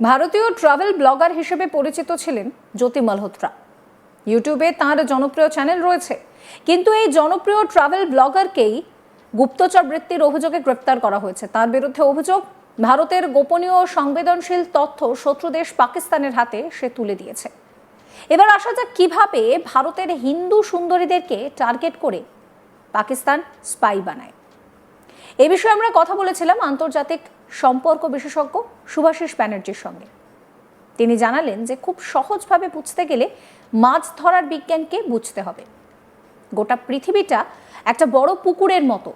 ভারতীয় travel blogger হিসেবে পরিচিত ছিলেন জ্যোতি মালহোত্রা ইউটিউবে তাঁর জনপ্রিয় চ্যানেল রয়েছে। কিন্তু এই জনপ্রিয় ট্রাভেল ব্লগারকেই গুপ্তচর বৃত্তির অভিযোগে গ্রেপ্তার করা হয়েছে। তার বিরুদ্ধে অভিযোগ, ভারতের গোপনীয় সংবেদনশীল তথ্য শত্রু দেশ পাকিস্তানের হাতে সে তুলে দিয়েছে। এবার আসা যাক কীভাবে ভারতের হিন্দু সুন্দরীদেরকে টার্গেট করে পাকিস্তান স্পাই বানায়। এ বিষয়ে আমরা কথা বলেছিলাম আন্তর্জাতিক সম্পর্ক বিশেষজ্ঞ সুভাষিস ব্যানার্জির সঙ্গে। তিনি জানালেন যে, খুব সহজভাবে বুঝতে গেলে মাছ ধরার বিজ্ঞানকে বুঝতে হবে। গোটা পৃথিবীটা একটা বড় পুকুরের মতো।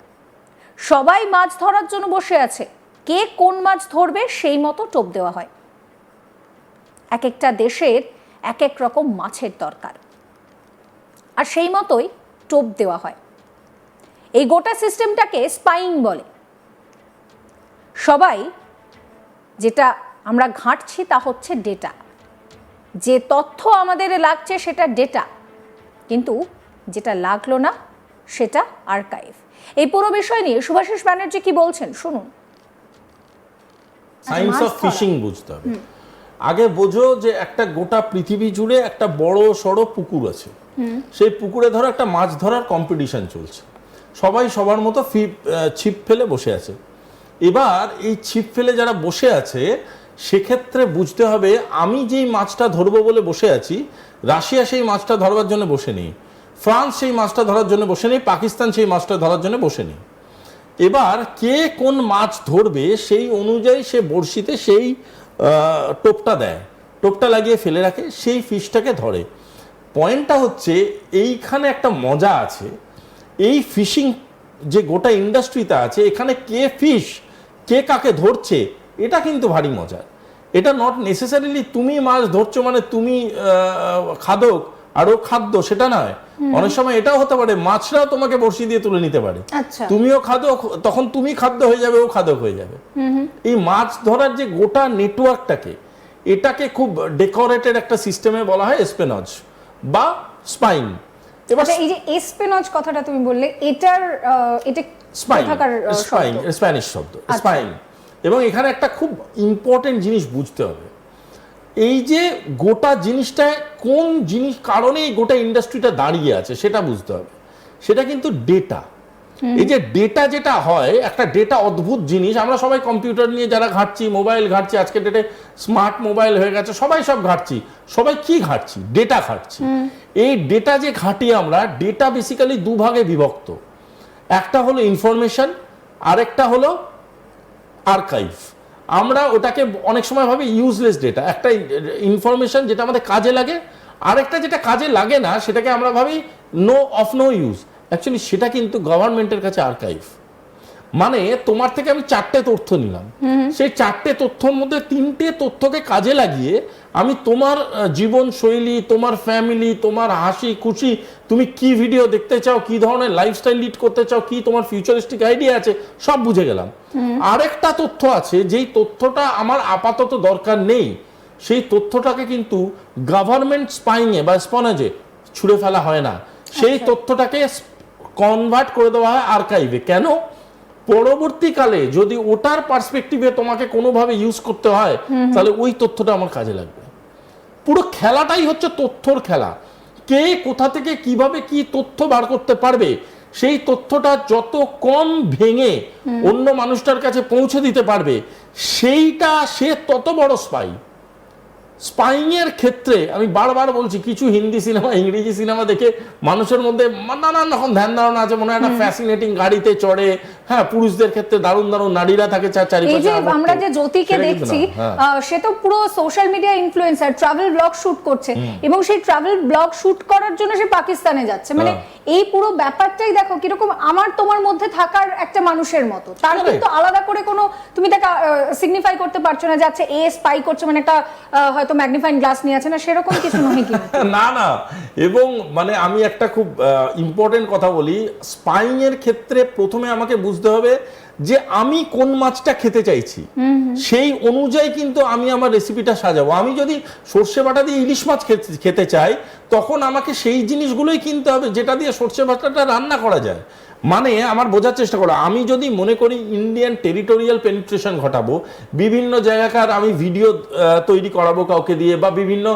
সবাই মাছ ধরার জন্য বসে আছে। কে কোন মাছ ধরবে সেই মতো টোপ দেওয়া হয়। এক একটা দেশের এক এক রকম মাছের দরকার। আর সেই মতোই টোপ দেওয়া হয়। এই গোটা সিস্টেমটাকে স্পাইং বলে। সবাই যেটা আমরা ঘাঁটছি তা হচ্ছে ডেটা যে তথ্য আমাদের লাগছে সেটা ডেটা কিন্তু যেটা লাগল না সেটা আর্কাইভ এই পুরো বিষয় নিয়ে সুভাষিস ব্যানার্জি কি বলছেন? শুনুন। সায়েন্স অফ ফিশিং বুঝতে হবে। আগে বোঝো যে একটা গোটা পৃথিবী জুড়ে একটা বড় সড়ো পুকুর আছে। সেই পুকুরে ধরো একটা মাছ ধরার কম্পিটিশন চলছে। সবাই সবার মতো ছিপ ফেলে বসে আছে। এবার এই ছিপ ফেলে যারা বসে আছে, সেক্ষেত্রে বুঝতে হবে আমি যেই মাছটা ধরবো বলে বসে আছি, রাশিয়া সেই মাছটা ধরবার জন্য বসে নেই, ফ্রান্স সেই মাছটা ধরার জন্য বসে নেই, পাকিস্তান সেই মাছটা ধরার জন্য বসে নেই। এবার কে কোন মাছ ধরবে সেই অনুযায়ী সে বড়শিতে সেই টোপটা দেয়, টোপটা লাগিয়ে ফেলে রাখে, সেই ফিশটাকে ধরে। পয়েন্টটা হচ্ছে, এইখানে একটা মজা আছে, এই ফিশিং যে গোটা ইন্ডাস্ট্রিতে আছে এখানে কে ফিশ কে কাকে ধরছে এটা কিন্তু ভারী মজার এটা নট নেসেসারিলি তুমি মাছ ধরছো মানে তুমি খাদক আর ও খাদ্য সেটা নয়। অনেক সময় এটাও হতে পারে মাছরাও তোমাকে বড়শি দিয়ে তুলে নিতে পারে। আচ্ছা। তুমিও খাদক তখন তুমি খাদ্য হয়ে যাবে ও খাদক হয়ে যাবে। এই মাছ ধরার যে গোটা নেটওয়ার্কটাকে এটাকে খুব ডেকোরেটেড একটা সিস্টেমে বলা হয় স্পেনজ বা স্পাইন এবার আচ্ছা এই যে এসপেনজ কথাটা তুমি বললে এটার এটা স্পাইন স্পাইন স্প্যানিশ শব্দ? স্পাইন এবং এখানে একটা খুব ইম্পর্টেন্ট জিনিস বুঝতে হবে। এই যে গোটা জিনিসটা কোন জিনিস কারণে গোটা ইন্ডাস্ট্রিটা দাঁড়িয়ে আছে সেটা বুঝতে হবে। সেটা কিন্তু ডেটা এই যে ডেটা যেটা হয় একটা ডেটা অদ্ভুত জিনিস। আমরা সবাই কম্পিউটার নিয়ে যারা ঘাটছি মোবাইল ঘাটছি আজকে ডেটে স্মার্ট মোবাইল হয়ে গেছে সবাই সব ঘাটছি। সবাই কি ঘাটছি? ডেটা ঘাটছি। এই ডেটা যে ঘাটি আমরা ডেটা বেসিক্যালি দুভাগে বিভক্ত। একটা হলো ইনফরমেশন আরেকটা হলো আর্কাইভ আমরা ওটাকে অনেক সময় ভাবি ইউজলেস ডেটা একটা ইনফরমেশন যেটা আমাদের কাজে লাগে আরেকটা যেটা কাজে লাগে না সেটাকে আমরা ভাবি no of no use actually সেটা কিন্তু গভর্নমেন্টের কাছে আর্কাইভ মানে তোমার থেকে আমি চারটে তথ্য নিলাম। সেই চারটে তথ্যর মধ্যে তিনটে তথ্যকে কাজে লাগিয়ে আমি তোমার জীবন শৈলী তোমার ফ্যামিলি তোমার হাসি খুশি তুমি কি ভিডিও দেখতে চাও কি ধরনের লাইফস্টাইল লিড করতে চাও কি তোমার ফিউচারিস্টিক আইডিয়া আছে সব বুঝে গেলাম। আরেকটা তথ্য আছে যেই তথ্যটা আমার আপাতত দরকার নেই সেই তথ্যটাকে কিন্তু গভর্নমেন্ট স্পাইংয়ে বা স্পনেজে ছুঁড়ে ফেলা হয় না। সেই তথ্যটাকে কনভার্ট করে দেওয়া হয় আর্কাইভে কেন? পরবর্তীকালে যদি ওটার পার্সপেক্টিভে তোমাকে কোনোভাবে ইউজ করতে হয় তাহলে ওই তথ্যটা আমার কাজে লাগবে। পুরো খেলাটাই হচ্ছে তথ্যর খেলা। কে কোথা থেকে কীভাবে কি তথ্য বার করতে পারবে সেই তথ্যটা যত কম ভেঙে অন্য মানুষটার কাছে পৌঁছে দিতে পারবে সেইটা সে তত বড় স্পাই স্পাইং এর ক্ষেত্রে আমি বারবার বলছি কিছু হিন্দি সিনেমা ইংরেজি সিনেমা দেখে মানুষের মধ্যে নানান রকম ধ্যান ধারণা আছে মনে হয় একটা ফ্যাসিনেটিং গাড়িতে চড়ে হ্যাঁ পুরুষদের ক্ষেত্রে দারুণ দারুণ নারীরা থাকে চার এই চারিপাশে যে আমরা যে জ্যোতিকে দেখছি হ্যাঁ। সে তো পুরো social media influencer travel blog shoot করছে এবং সেই ট্রাভেল ব্লগ শুট করার জন্য সে পাকিস্তানে যাচ্ছে মানে হ্যাঁ। এই পুরো ব্যাপারটাই দেখো কীরকম আমার তোমার মধ্যে থাকার একটা মানুষের মতো তার. কিন্তু আলাদা করে কোনো তুমি তাকে সিগনিফাই করতে পারছ না যে আচ্ছা এ স্পাই করছে মানে একটা হয়তো ম্যাগনিফাইং গ্লাস নিয়ে আছে না সেরকম কিছু নয় কি? না না। এবং মানে আমি একটা খুব ইম্পর্টেন্ট কথা বলি স্পাইং এর ক্ষেত্রে প্রথমে আমাকে বুঝতে হবে যে আমি কোন মাছটা খেতে চাইছি। সেই অনুযায়ী কিন্তু আমি আমার রেসিপিটা সাজাবো। আমি যদি সর্ষে বাটা দিয়ে ইলিশ মাছ খেতে- খেতে চাই তখন আমাকে সেই জিনিসগুলোই কিনতে হবে যেটা দিয়ে সর্ষে বাটাটা রান্না করা যায়। মানে আমার বোঝার চেষ্টা করো আমি যদি মনে করি ইন্ডিয়ান টেরিটোরিয়াল পেনিট্রেশন ঘটাবো বিভিন্ন জায়গাকার আমি ভিডিও তৈরি করাবো কাউকে দিয়ে বা বিভিন্ন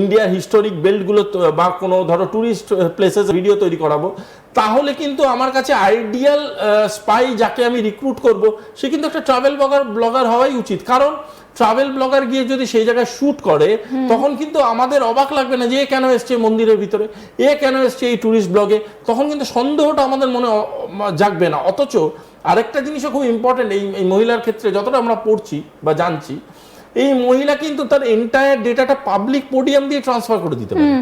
ইন্ডিয়ার হিস্টোরিক বেল্টগুলো বা কোনো ধরো ট্যুরিস্ট প্লেসেস ভিডিও তৈরি করাবো তাহলে কিন্তু আমার কাছে আইডিয়াল স্পাই যাকে আমি রিক্রুট করব সে কিন্তু একটা ট্রাভেল ব্লগার ব্লগার হওয়াই উচিত। কারণ ট্রাভেল ব্লগার গিয়ে যদি সেই জায়গায় শ্যুট করে তখন কিন্তু আমাদের অবাক লাগবে না যে কেন এসছে? মন্দিরের ভিতরে। এ কেন এসছে এই ট্যুরিস্ট ব্লগে তখন কিন্তু সন্দেহটা আমাদের মনে জাগবে না। অথচ আরেকটা জিনিসও খুব ইম্পর্টেন্ট এই এই মহিলার ক্ষেত্রে যতটা আমরা পড়ছি বা জানছি এই মহিলা কিন্তু তার এন্টায়ার ডেটাটা পাবলিক পোডিয়াম দিয়ে ট্রান্সফার করে দিতে পারে।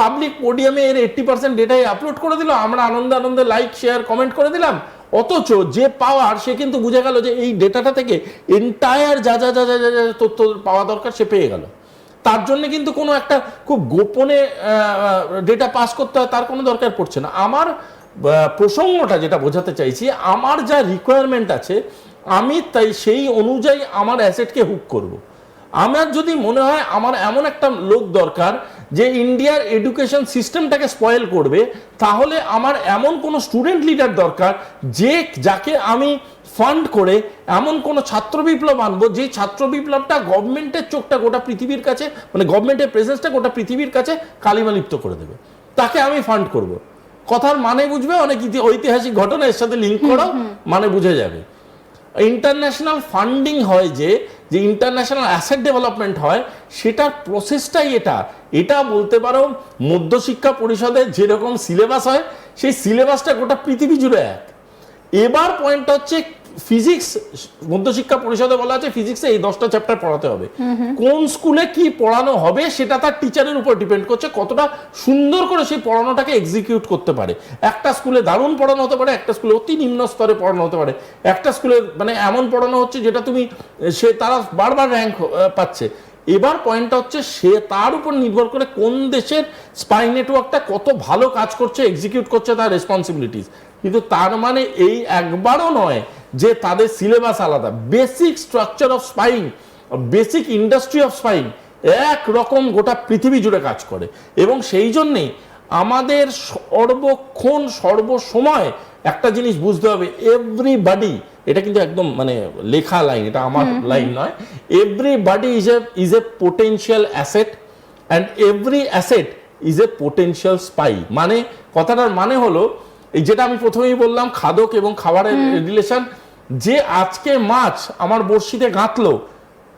পাবলিক পোডিয়ামে এর এইট্টি পার্সেন্ট ডেটাই আপলোড করে দিল আমরা আনন্দে আনন্দে লাইক শেয়ার কমেন্ট করে দিলাম। অথচ যে পাওয়ার সে কিন্তু বুঝে গেল যে এই ডেটাটা থেকে এন্টায়ার যা যা যা যা যা যা তথ্য পাওয়া দরকার সে পেয়ে গেল। তার জন্য কিন্তু কোনো একটা খুব গোপনে ডেটা পাস করতে হয়, তার কোনো দরকার পড়ছে না আমার প্রসঙ্গটা যেটা বোঝাতে চাইছি, আমার যা রিকোয়ারমেন্ট আছে, আমি তাই সেই অনুযায়ী আমার অ্যাসেটকে হুক করব। আমার যদি মনে হয় আমার এমন একটা লোক দরকার যে ইন্ডিয়ার এডুকেশন সিস্টেমটাকে স্পয়েল করবে তাহলে আমার এমন কোনো স্টুডেন্ট লিডার দরকার যে যাকে আমি ফান্ড করে এমন কোনো ছাত্র বিপ্লব আনব যে ছাত্র বিপ্লবটা গভর্নমেন্টের চোখটা গোটা পৃথিবীর কাছে মানে গভর্নমেন্টের প্রেজেন্সটা গোটা পৃথিবীর কাছে কালিমালিপ্ত করে দেবে। তাকে আমি ফান্ড করব। কথার মানে বুঝবে? অনেক ঐতিহাসিক ঘটনা এর সাথে লিঙ্ক করো মানে বুঝে যাবে। ইন্টারন্যাশনাল ফান্ডিং হয় যে যে ইন্টারন্যাশনাল অ্যাসেট ডেভেলপমেন্ট হয়, সেটার প্রসেসটাই এটা। এটা বলতে পারো, মধ্যশিক্ষা পরিষদে যেরকম সিলেবাস হয়, সেই সিলেবাসটা গোটা পৃথিবী জুড়ে এক। এবার পয়েন্টটা হচ্ছে ফিজিক্স মধ্যশিক্ষা পরিষদে বলা আছে ফিজিক্সে এই দশটা চ্যাপ্টার পড়াতে হবে। কোন স্কুলে কি পড়ানো হবে সেটা তার টিচারের উপর ডিপেন্ড করছে, কতটা সুন্দর করে সেই পড়ানোটাকে এক্সিকিউট করতে পারে। একটা স্কুলে দারুণ পড়ানো হতে পারে, একটা স্কুলে অতি নিম্ন স্তরে পড়ানো হতে পারে। একটা স্কুলে মানে এমন পড়ানো হচ্ছে যেটা তুমি, সে তারা বারবার র্যাঙ্ক পাচ্ছে। এবার পয়েন্টটা হচ্ছে সে তার উপর নির্ভর করে কোন দেশের স্পাই নেটওয়ার্কটা কত ভালো কাজ করছে এক্সিকিউট করছে তার রেসপন্সিবিলিটিস কিন্তু তার মানে এই একবারও নয় যে তাদের সিলেবাস আলাদা। Basic structure of spying basic industry of spying এক রকম গোটা পৃথিবী জুড়ে কাজ করে। এবং সেই জন্যেই আমাদের সর্বক্ষণ সর্বসময় একটা জিনিস বুঝতে হবে এভরিবাডি এটা কিন্তু একদম মানে লেখা লাইন এটা আমার লাইন নয়। Everybody is a is a potential asset and every asset is a potential spy মানে কথাটার মানে হলো এই যেটা আমি প্রথমেই বললাম খাদক এবং খাবারের রিলেশন যে আজকে মাছ আমার বড়শিতে গাঁথলো,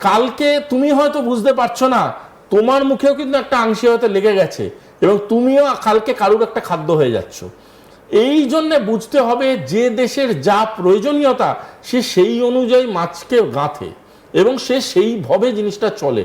কালকে তুমি হয়তো বুঝতে পারছ না, তোমার মুখেও কিন্তু একটা আংশে হয়তো লেগে গেছে এবং তুমিও কালকে কারুর একটা খাদ্য হয়ে যাচ্ছ। এই জন্য বুঝতে হবে যে দেশের যা প্রয়োজনীয়তা, সে সেই অনুযায়ী মাছকে গাঁথে এবং সে সেইভাবে জিনিসটা চলে।